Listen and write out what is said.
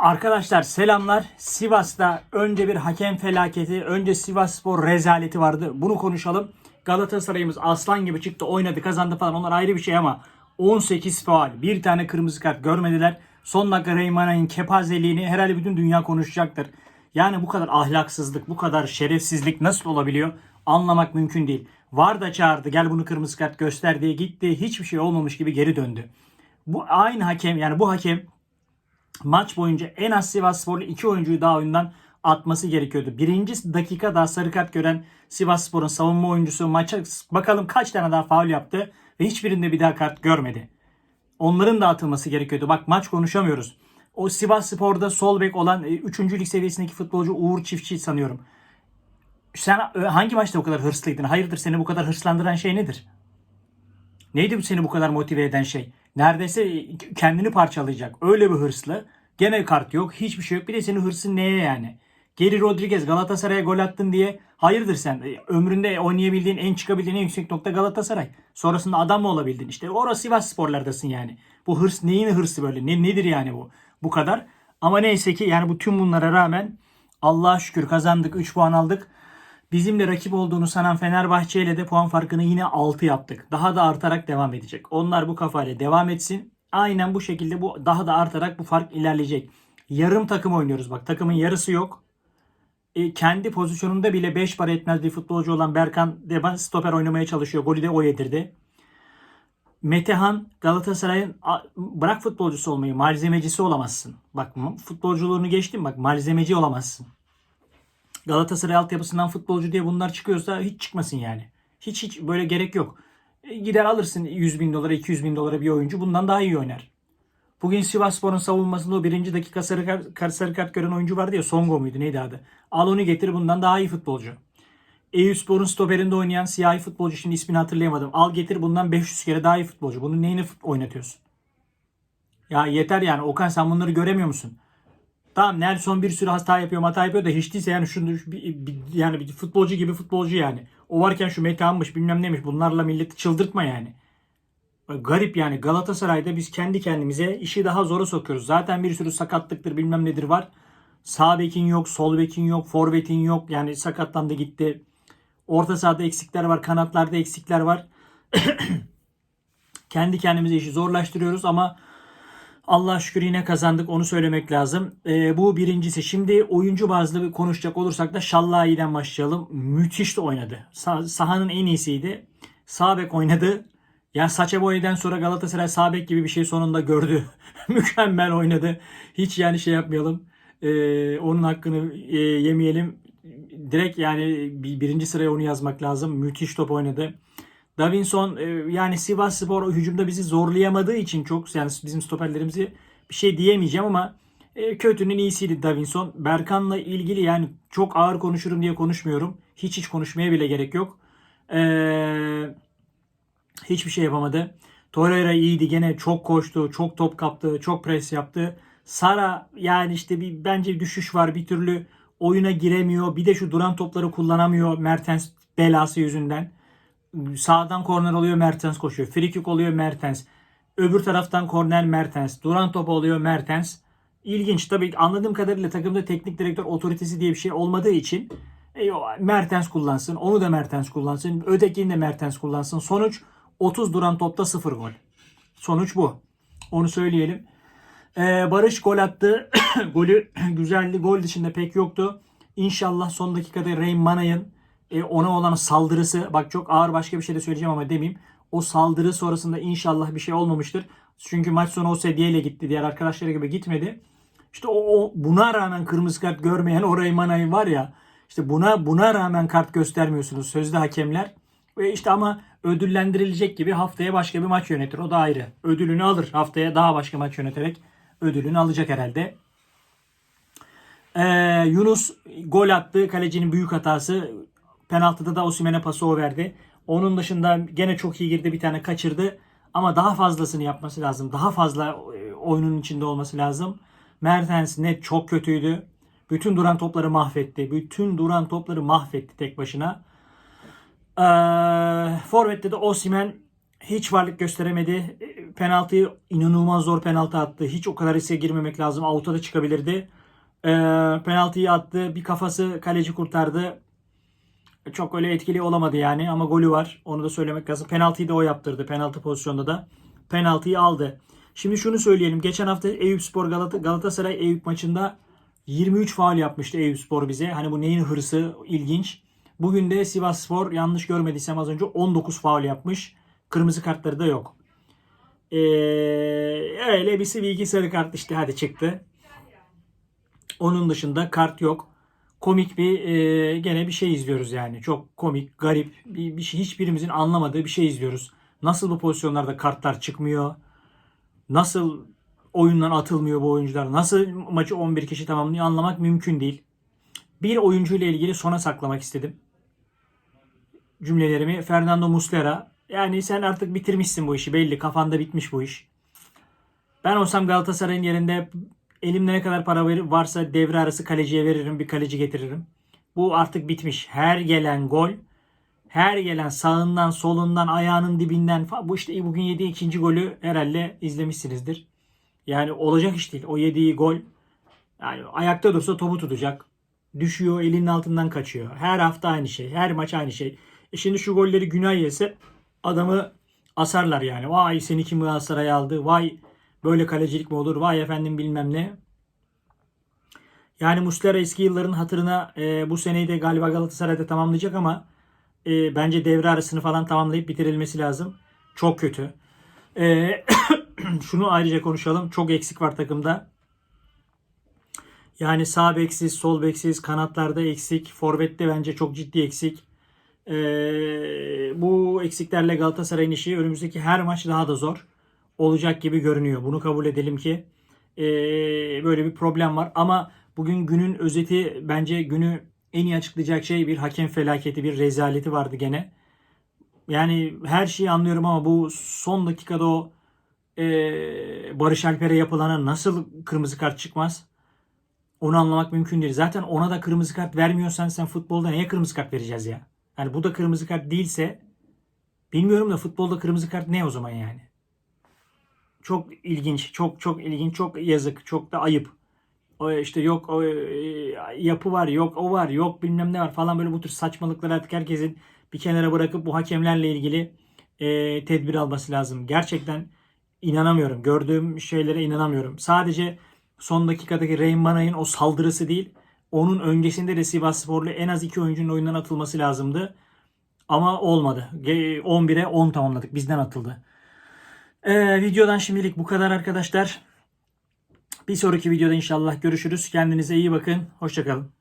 Arkadaşlar selamlar. Sivas'ta önce bir hakem felaketi, önce Sivas Spor rezaleti vardı. Bunu konuşalım. Galatasaray'ımız aslan gibi çıktı, oynadı, kazandı falan. Onlar ayrı bir şey ama 18 faal, bir tane kırmızı kart görmediler. Son dakika Reymana'nın kepazeliğini herhalde bütün dünya konuşacaktır. Yani bu kadar ahlaksızlık, bu kadar şerefsizlik nasıl olabiliyor? Anlamak mümkün değil. Var da çağırdı, gel bunu kırmızı kart göster diye gitti. Hiçbir şey olmamış gibi geri döndü. Bu aynı hakem yani bu hakem maç boyunca en az Sivas Sporlu iki oyuncuyu daha oyundan atması gerekiyordu. Birinci dakika daha sarı kart gören Sivas Spor'un savunma oyuncusu maça bakalım kaç tane daha faul yaptı ve hiçbirinde bir daha kart görmedi. Onların da atılması gerekiyordu. Bak maç konuşamıyoruz. O Sivas Spor'da sol bek olan 3. lig seviyesindeki futbolcu Uğur Çiftçi sanıyorum. Sen e, hangi maçta o kadar hırslıydın? Hayırdır seni bu kadar hırslandıran şey nedir? Neydi bu seni bu kadar motive eden şey? Neredeyse kendini parçalayacak. Öyle bir hırslı. Gene kart yok. Hiçbir şey yok. Bir de senin hırsın neye yani? Geri Rodriguez Galatasaray'a gol attın diye hayırdır sen? E, Ömründe oynayabildiğin, en çıkabildiğin en yüksek nokta Galatasaray. Sonrasında adam mı olabildin? İşte orası Sivas sporlardasın yani. Bu hırs neyin hırsı böyle? Ne, nedir yani bu? Bu kadar. Ama neyse ki yani bu tüm bunlara rağmen Allah'a şükür kazandık. 3 puan aldık. Bizimle rakip olduğunu sanan Fenerbahçe ile de puan farkını yine 6 yaptık. Daha da artarak devam edecek. Onlar bu kafayla devam etsin. Aynen bu şekilde bu daha da artarak bu fark ilerleyecek. Yarım takım oynuyoruz bak. Takımın yarısı yok. E, kendi pozisyonunda bile 5 para etmez bir futbolcu olan Berkan Deban stoper oynamaya çalışıyor. Golü de o yedirdi. Metehan Galatasaray'ın bırak futbolcusu olmayı malzemecisi olamazsın. Bak futbolculuğunu geçtim bak malzemeci olamazsın. Galatasaray altyapısından futbolcu diye bunlar çıkıyorsa hiç çıkmasın yani. Hiç hiç böyle gerek yok. E, gider alırsın 100 bin dolara 200 bin dolara bir oyuncu bundan daha iyi oynar. Bugün Sivasspor'un savunmasında o birinci dakika sarı kart, sarı kart gören oyuncu vardı ya Songo muydu neydi adı. Al onu getir bundan daha iyi futbolcu. Eyüpspor'un stoperinde oynayan siyahi futbolcu şimdi ismini hatırlayamadım. Al getir bundan 500 kere daha iyi futbolcu. Bunun neyini oynatıyorsun? Ya yeter yani Okan sen bunları göremiyor musun? Tamam Nelson bir sürü hata yapıyor, hata yapıyor da hiç değilse yani şunu yani bir futbolcu gibi futbolcu yani. O varken şu Metehan'mış bilmem neymiş bunlarla milleti çıldırtma yani. Garip yani Galatasaray'da biz kendi kendimize işi daha zora sokuyoruz. Zaten bir sürü sakatlıktır bilmem nedir var. Sağ bekin yok, sol bekin yok, forvetin yok. Yani sakatlandı gitti. Orta sahada eksikler var, kanatlarda eksikler var. kendi kendimize işi zorlaştırıyoruz ama Allah şükür yine kazandık onu söylemek lazım. Ee, bu birincisi. Şimdi oyuncu bazlı konuşacak olursak da Şallahi'den başlayalım. Müthiş de oynadı. Sa- sahanın en iyisiydi. Sağ bek oynadı. Ya Saça Boy'dan sonra Galatasaray sağ bek gibi bir şey sonunda gördü. Mükemmel oynadı. Hiç yani şey yapmayalım. Ee, onun hakkını e, yemeyelim. Direkt yani bir, birinci sıraya onu yazmak lazım. Müthiş top oynadı. Davinson e, yani Sivas Spor hücumda bizi zorlayamadığı için çok yani bizim stoperlerimizi bir şey diyemeyeceğim ama e, kötünün iyisiydi Davinson. Berkan'la ilgili yani çok ağır konuşurum diye konuşmuyorum. Hiç hiç konuşmaya bile gerek yok. Eee Hiçbir şey yapamadı. Torreira iyiydi gene çok koştu, çok top kaptı, çok pres yaptı. Sara yani işte bir bence düşüş var bir türlü oyuna giremiyor. Bir de şu duran topları kullanamıyor Mertens belası yüzünden. Sağdan korner oluyor Mertens koşuyor. Frikik oluyor Mertens. Öbür taraftan korner Mertens. Duran top oluyor Mertens. İlginç tabii anladığım kadarıyla takımda teknik direktör otoritesi diye bir şey olmadığı için e, Mertens kullansın. Onu da Mertens kullansın. Ötekini de Mertens kullansın. Sonuç 30 duran topta 0 gol. Sonuç bu. Onu söyleyelim. Ee, Barış gol attı. Golü güzeldi. Gol dışında pek yoktu. İnşallah son dakikada Rain Manay'ın e, ona olan saldırısı bak çok ağır başka bir şey de söyleyeceğim ama demeyeyim. O saldırı sonrasında inşallah bir şey olmamıştır. Çünkü maç sonu o sedyeyle gitti. Diğer arkadaşları gibi gitmedi. İşte o, o buna rağmen kırmızı kart görmeyen o Ray Manay var ya. İşte buna buna rağmen kart göstermiyorsunuz sözde hakemler. Ve işte ama ödüllendirilecek gibi haftaya başka bir maç yönetir. O da ayrı. Ödülünü alır. Haftaya daha başka maç yöneterek ödülünü alacak herhalde. Ee, Yunus gol attı. Kalecinin büyük hatası. Penaltıda da Osimhen'e pası o verdi. Onun dışında gene çok iyi girdi. Bir tane kaçırdı. Ama daha fazlasını yapması lazım. Daha fazla e, oyunun içinde olması lazım. Mertens net çok kötüydü. Bütün duran topları mahvetti. Bütün duran topları mahvetti tek başına. Ee, Forvet'te de Osimhen hiç varlık gösteremedi. Ee, penaltıyı inanılmaz zor penaltı attı. Hiç o kadar riske girmemek lazım. Out'a da çıkabilirdi. Ee, penaltıyı attı. Bir kafası kaleci kurtardı. Çok öyle etkili olamadı yani ama golü var. Onu da söylemek lazım. Penaltıyı da o yaptırdı. Penaltı pozisyonunda da penaltıyı aldı. Şimdi şunu söyleyelim. Geçen hafta Eyüpspor Galata, Galatasaray Eyüp maçında 23 faul yapmıştı Eyüpspor bize. Hani bu neyin hırsı ilginç. Bugün de Sivasspor yanlış görmediysem az önce 19 faul yapmış. Kırmızı kartları da yok. Ee, öyle bir iki sarı kart işte hadi çıktı. Onun dışında kart yok. Komik bir e, gene bir şey izliyoruz yani. Çok komik, garip bir, bir şey hiçbirimizin anlamadığı bir şey izliyoruz. Nasıl bu pozisyonlarda kartlar çıkmıyor? Nasıl oyundan atılmıyor bu oyuncular? Nasıl maçı 11 kişi tamamlıyor anlamak mümkün değil. Bir oyuncu ile ilgili sona saklamak istedim. Cümlelerimi Fernando Muslera. Yani sen artık bitirmişsin bu işi belli. Kafanda bitmiş bu iş. Ben olsam Galatasaray'ın yerinde elimde ne kadar para varsa devre arası kaleciye veririm. Bir kaleci getiririm. Bu artık bitmiş. Her gelen gol, her gelen sağından, solundan, ayağının dibinden bu işte bugün yediği ikinci golü herhalde izlemişsinizdir. Yani olacak iş değil. O yediği gol yani ayakta dursa topu tutacak. Düşüyor, elinin altından kaçıyor. Her hafta aynı şey. Her maç aynı şey. E şimdi şu golleri günah yese adamı asarlar yani. Vay seni kim Galatasaray'a aldı? Vay böyle kalecilik mi olur? Vay efendim bilmem ne. Yani Muslera eski yılların hatırına e, bu seneyi de galiba Galatasaray'da tamamlayacak ama e, bence devre arasını falan tamamlayıp bitirilmesi lazım. Çok kötü. E, şunu ayrıca konuşalım. Çok eksik var takımda. Yani sağ beksiz, sol beksiz, kanatlarda eksik, forvette bence çok ciddi eksik. Ee, bu eksiklerle Galatasaray'ın işi önümüzdeki her maç daha da zor olacak gibi görünüyor. Bunu kabul edelim ki ee, böyle bir problem var. Ama bugün günün özeti bence günü en iyi açıklayacak şey bir hakem felaketi, bir rezaleti vardı gene. Yani her şeyi anlıyorum ama bu son dakikada o ee, Barış Alper'e yapılana nasıl kırmızı kart çıkmaz? Onu anlamak mümkün değil. Zaten ona da kırmızı kart vermiyorsan sen futbolda neye kırmızı kart vereceğiz ya? Yani bu da kırmızı kart değilse bilmiyorum da futbolda kırmızı kart ne o zaman yani? Çok ilginç, çok çok ilginç, çok yazık, çok da ayıp. O işte yok o e, yapı var, yok o var, yok bilmem ne var falan böyle bu tür saçmalıkları artık herkesin bir kenara bırakıp bu hakemlerle ilgili e, tedbir alması lazım. Gerçekten inanamıyorum. Gördüğüm şeylere inanamıyorum. Sadece son dakikadaki Banay'ın o saldırısı değil. Onun öncesinde de Sivassporlu en az iki oyuncunun oyundan atılması lazımdı. Ama olmadı. Ge- 11'e 10 tamamladık. Bizden atıldı. Ee, videodan şimdilik bu kadar arkadaşlar. Bir sonraki videoda inşallah görüşürüz. Kendinize iyi bakın. Hoşçakalın.